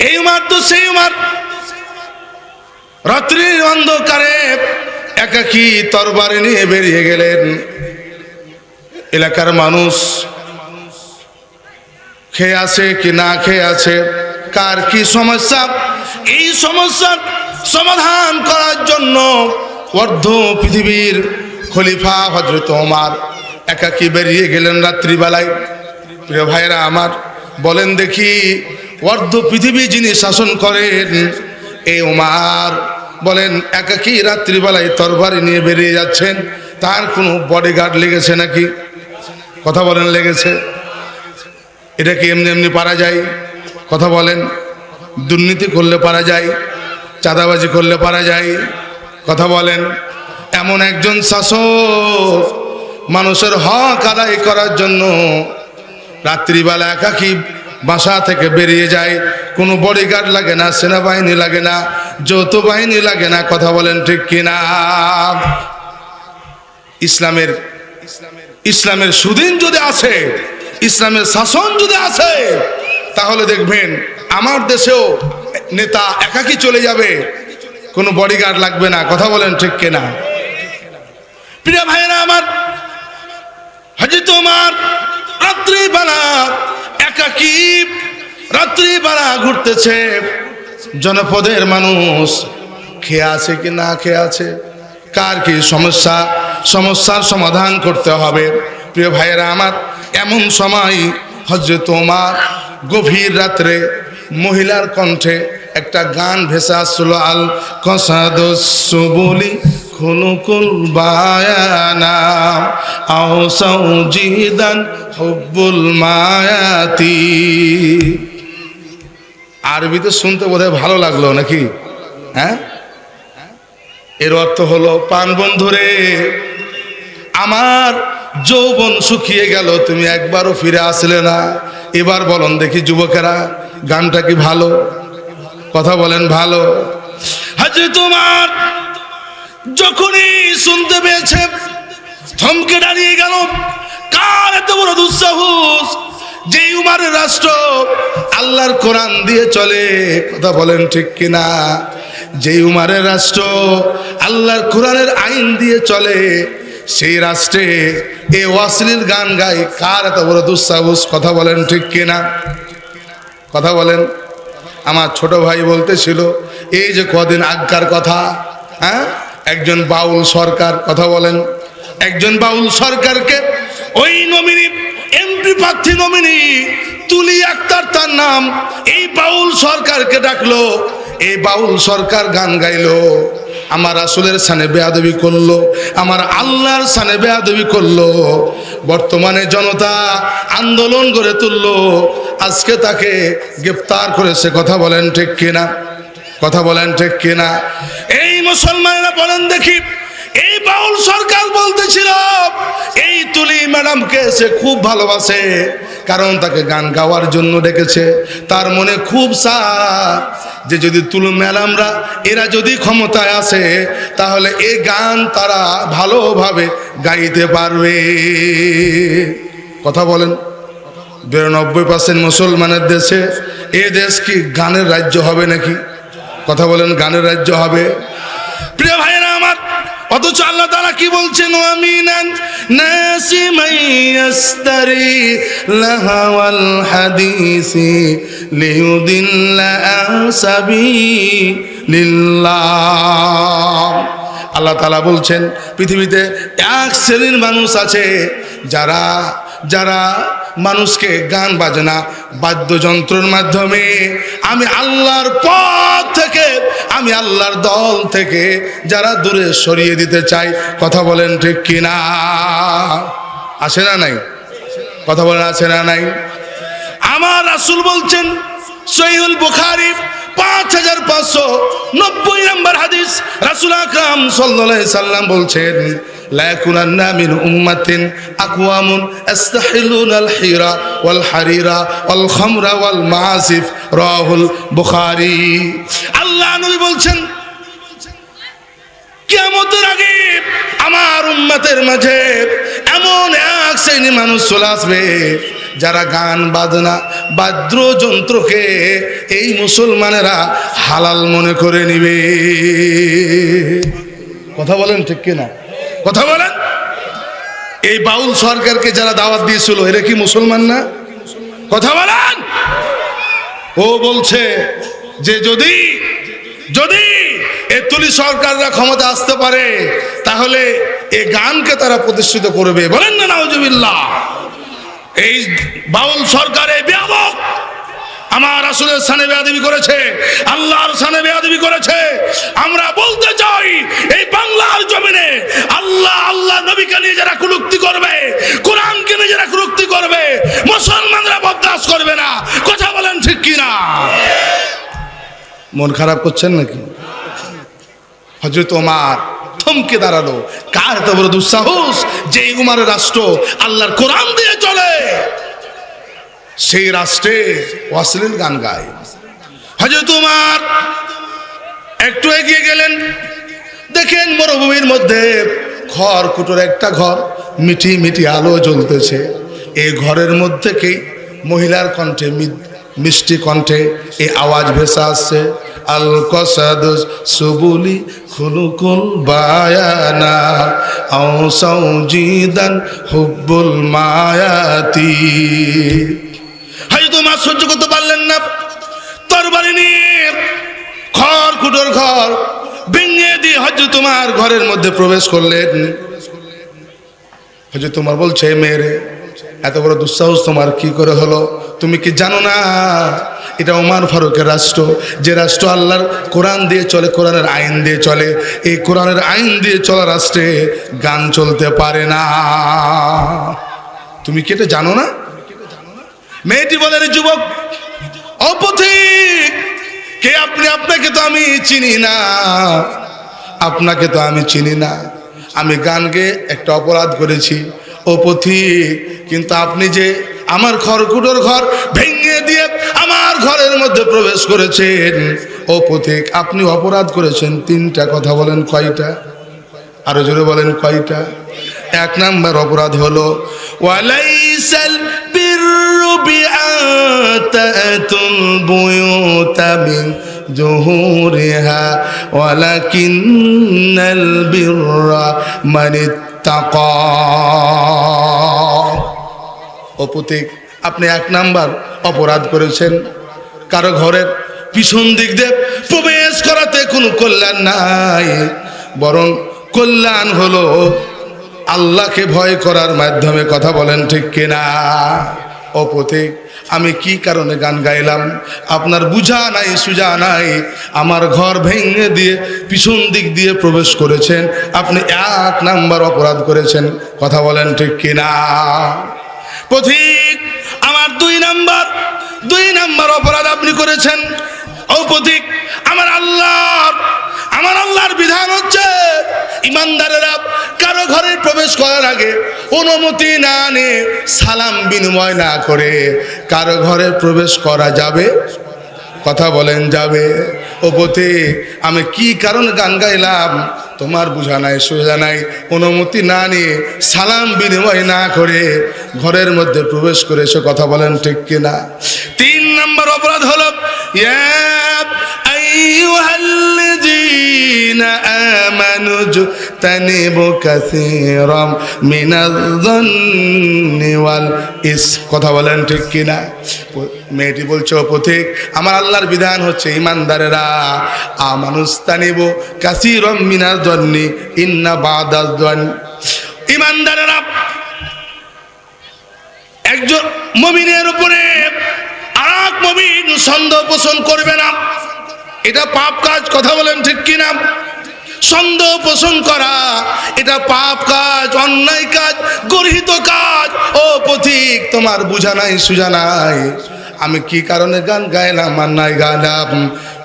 এই উমার তো সেই উমার। রাত্রির অন্ধকারে একাকি তরবারি নিয়ে বেরিয়ে গেলেন। এলাকার মানুষ খেয়ে আছে কি না খেয়ে আছে, কার কি সমস্যা? এই সমস্যার সমাধান করার জন্য অর্ধ পৃথিবীর খলিফা হজরত ওমার একাকি বেরিয়ে গেলেন রাত্রিবেলায়। প্রিয় ভাইরা আমার, বলেন দেখি অর্ধ পৃথিবী যিনি শাসন করেন, এই ওমার বলেন, একাকি রাত্রিবেলায় তরবারি নিয়ে বেরিয়ে যাচ্ছেন, তার কোনো বডিগার্ড লেগেছে নাকি? কথা বলেন, লেগেছে। এটা কি এমনি এমনি পারা যায়? কথা বলেন, দুর্নীতি করলে পারা যায়, চাঁদাবাজি করলে পারা যায়। কথা বলেন, এমন একজন শাসক মানুষের হক আদায় করার জন্য রাত্রিবেলা একাকি বাসা থেকে বেরিয়ে যায়। কোনো বডিগার্ড লাগে না, সেনাবাহিনী লাগে না যৌথ বাহিনী লাগে না, কথা বলেন ঠিক কিনা? ইসলামের ইসলামের সুদিন যদি আছে, ইসলামের শাসন যদি আছে, তাহলে দেখবেন আমার দেশেও নেতা একাকি চলে যাবে। কোনো বডিগার্ড লাগবে না, কথা বলেন ঠিক কিনা? প্রিয় ভাইয়েরা আমার হাজি তোমার রাত্রিবেলা একাকি রাত্রিবেলা ঘুরতেছে। জনপদের মানুষ, খেয়ে আছে কি না খেয়ে আছে, কার কি সমস্যা, সমস্যার সমাধান করতে হবে। প্রিয় ভাইয়েরা আমার, এমন সময় হজরত তোমার গভীর রাত্রে মহিলার কণ্ঠে একটা গান ভেসে আসছিল আল কসাদসুবুলি খুনুকুল বায়ানা আও সাউজিদান হুব্বুল মায়াতি। আরবিতে শুনতে বোধহয় ভালো লাগল নাকি? হ্যাঁ? এর অর্থ হলো, পান বন্ধুরে, আমার যৌবন শুকিয়ে গেল, তুমি একবারও ফিরে আসলে না। এবার বলন দেখি যুবকেরা, গানটা কি ভালো? কথা বলেন ভালো। হাজি, তোমার যখনই শুনতে পেয়েছে থমকে দাঁড়িয়ে গেল, কার এত বড় দুঃসাহস? যে উমারের রাষ্ট্র আল্লাহর কোরআন দিয়ে চলে, কথা বলেন ঠিক কিনা? যে উমারের রাষ্ট্র আল্লাহর কোরআনের আইন দিয়ে চলে, সেই রাষ্ট্রে এ ওয়াসলির গান গায়, কার এত বড় দুঃসাহস? কথা বলেন ঠিক কিনা? কথা বলেন। আমার ছোট ভাই বলতেছিল, এই যে কদিন আজ্ঞার কথা হ্যাঁ? একজন বাউল সরকার কথা বলেন। একজন বাউল সরকারকে ওই নমিনি, এমপি প্রার্থী নমিনি তুলি আক্তার তার নাম। এই বাউল সরকারকে ডাকলো, এই বাউল সরকার গান গাইলো। আমার আসলের সানে বেয়াদবি করল, আমার আল্লাহর সানে বেয়াদবি করল। বর্তমানে জনতা আন্দোলন গড়ে তুললো, আজকে তাকে গ্রেপ্তার করেছে, কথা বলেন ঠিক কিনা? কথা বলেন ঠিক কিনা? এই মুসলমানেরা বলেন দেখি, এই বাউল সরকার বলতেছিল, এই তুলি ম্যাডামকে সে খুব ভালোবাসে, কারণ তাকে গান গাওয়ার জন্য ডেকেছে। তার মনে খুব সা যে যদি তুলু ম্যাডামরা, এরা যদি ক্ষমতায় আসে, তাহলে এই গান তারা ভালোভাবে গাইতে পারবে। কথা বলেন। বিরানব্বই পার্সেন্ট মুসলমানের দেশে এ দেশ কি গানের রাজ্য হবে নাকি? কথা বলেন, গানের রাজ্য হবে। প্রিয় ভাইরা আমার, অথচ আল্লাহ তারা কি বলছেন? আমিনান নাসি আল্লাহ তালা বলছেন, পৃথিবীতে এক শ্রেণির মানুষ আছে, যারা যারা মানুষকে গান বাজনা বাদ্যযন্ত্রের মাধ্যমে। আমি আল্লাহর পথ থেকে, আমি আল্লাহর দল থেকে যারা দূরে সরিয়ে দিতে চাই কথা বলেন ঠিক কিনা? আসে না নাই? কথা বলেন আছে না নাই? আমার রাসুল বলছেন সহিউল বুখারী, পাঁচ হাজার পাঁচশো নব্বই নম্বর হাদিস, রাসুল আকরাম সাল্লাল্লাহু সাল্লাম বলছেন আকওয়ামুন রাহুল আল্লাহ বলছেন আমার উম্মতের মাঝে এমন এক শ্রেণি মানুষ চলে আসবে, যারা গান, বাজনা, বাদ্যযন্ত্রকে এই মুসলমানেরা হালাল মনে করে নিবে। কথা বলেন ঠিক কিনা? কথা বলেন। এই বাউল সরকারকে যারা দাওয়াত দিয়েছিল, এরা কি মুসলমান না? কথা বলেন। ও বলছে যে যদি যদি এ তুলি সরকাররা ক্ষমতা আসতে পারে, তাহলে এ গানকে তারা প্রতিষ্ঠিত করবে। বলেন না, নাউজুবিল্লাহ। এই বাউল সরকারে ব্যাপক আমার আসলের সানে বেয়াদবি করেছে, আল্লাহর সানে বেয়াদবি করেছে। আমরা বলতে চাই, এই বাংলার জমিনে আল্লাহ আল্লাহ নবীকে নিয়ে যারা কুলুক্তি করবে, কোরআনকে নিয়ে যারা কুলুক্তি করবে, মুসলমানরা বরদাস্ত করবে না। কথা বলেন ঠিক কি না মন খারাপ করছেন নাকি? হজরত ওমার থমকে দাঁড়াল। কার এত বড় দুঃসাহস? যে এই উমারের রাষ্ট্র আল্লাহর কোরআন দিয়ে সেই রাষ্ট্রে অশ্লীল গান গায়। হজরত তোমার একটু এগিয়ে গেলেন। দেখেন মরুভূমির মধ্যে খড় কুটোর একটা ঘর মিঠি মিঠি আলো জ্বলতেছে। এই ঘরের মধ্যে কি মহিলার কণ্ঠে মিষ্টি কণ্ঠে এই আওয়াজ ভেসে আসছে? আল কসাদুস সুবুলি খুলুকুল বায়ানা আও সৌজিদান হুব্বুল মায়াতি। মা সহ্য করতে পারলেন না। তরবারি নিয়ে ঘর কুটোর ঘর ভেঙে দিয়ে হজ তোমার ঘরের মধ্যে প্রবেশ করলেন। হজ তোমার বলছে মেয়েরে, এত বড় দুঃসাহস তোমার, কি করে হলো? তুমি কি জানো না? এটা ওমার ফারুকের রাষ্ট্র। যে রাষ্ট্র আল্লাহর কোরআন দিয়ে চলে, কোরআনের আইন দিয়ে চলে, এই কোরআনের আইন দিয়ে চলা রাষ্ট্রে গান চলতে পারে না। তুমি কি এটা জানো না? মেয়েটি বলে, "রে যুবক, অপথিক। কে আপনি? আপনাকে তো আমি চিনি না। আপনাকে তো আমি চিনি না। আমি গান গেয়ে একটা অপরাধ করেছি। ও পথিক কিন্তু আপনি যে আমার খড়কুটোর ঘর ভেঙে দিয়ে আমার ঘরের মধ্যে প্রবেশ করেছেন ও পথিক আপনি অপরাধ করেছেন। তিনটা কথা বলেন, কয়টা? আরও জোরে বলেন, কয়টা? এক নাম্বার অপরাধ হলো, ওয়ালাইসাল অপতিক আপনি এক নাম্বার অপরাধ করেছেন। কারও ঘরের পিছন দিক দিয়ে প্রবেশ করাতে কোনো কল্যাণ নাই, বরং কল্যাণ হলো আল্লাহকে ভয় করার মাধ্যমে কথা বলেন, ঠিক কিনা? অপথিক আমি কি কারণে গান গাইলাম? আপনার বুঝা নাই, সুজা নাই, আমার ঘর ভেঙে দিয়ে পিছন দিক দিয়ে প্রবেশ করেছেন, আপনি এক নাম্বার অপরাধ করেছেন, কথা বলেন, ঠিক কিনা? পথিক, আমার দুই নাম্বার দুই নাম্বার অপরাধ আপনি করেছেন। ও পথিক, আমার আল্লাহ আমার আল্লাহর বিধান হচ্ছে ইমানদারেরা কারও ঘরে প্রবেশ করার আগে অনুমতি না নিয়ে সালাম বিনিময় না করে। কারও ঘরে প্রবেশ করা যাবে? কথা বলেন যাবে। ও পথে আমি কি কারণ গান গাইলাম? তোমার বুঝা নাই, সোজা নাই। অনুমতি না নিয়ে সালাম বিনিময় না করে ঘরের মধ্যে প্রবেশ করেছে কথা বলেন ঠিক কিনা? তিন নম্বর অপরাধ হলো, ইয়া أيها آمنوا اجتنبوا كثيرا من الظن والإثم কথা বলেন ঠিক কিনা মেয়েটি বলছে ও পথিক আমার আল্লাহর বিধান হচ্ছে ইমানদারেরা আমানুস্তানিব কাসিরম মিনার জন্নি ইন্না বাদাল ইমানদারেরা একজন মমিনের উপরে আর এক মমিন সন্দেহ পোষণ করবে না এটা পাপ কাজ, কথা বলেন ঠিক কিনা? সন্দেহ পোষণ করা, এটা পাপ কাজ, অন্যায় কাজ, গর্হিত কাজ। ও পথিক, তোমার বুঝা নাই সুজা নাই। আমি কি কারণে গান গাইলাম আর নাই গাইলাম?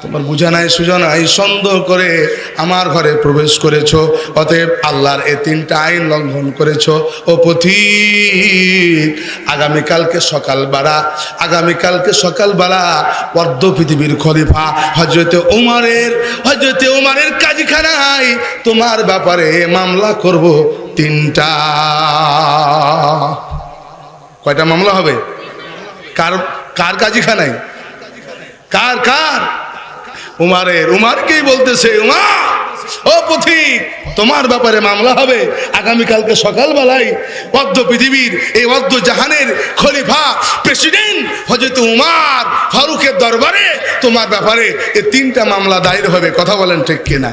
তোমার বুঝা নাই সুজা নাই, সন্দেহ করে আমার ঘরে প্রবেশ করেছ। অতএব আল্লাহর এই তিনটা আইন লঙ্ঘন করেছ। ও পথিক, আগামীকালকে সকালবেলা আগামীকালকে সকালবেলা পদ্ম পৃথিবীর খলিফা হজরতে উমারের হজরতে উমারের কাজীখানায় তোমার ব্যাপারে মামলা করব তিনটা। কয়টা মামলা হবে? কার কার কাজীখানায়? কার কার? উমারের উমারকেই বলতেছে? উমার ও পথিক, তোমার ব্যাপারে মামলা হবে। আগামীকালকে সকালবেলায় অর্ধ পৃথিবীর, এই অর্ধ জাহানের খলিফা প্রেসিডেন্ট হজরত উমার ফারুকের দরবারে তোমার ব্যাপারে এই তিনটা মামলা দায়ের হবে। কথা বলেন ঠিক কিনা?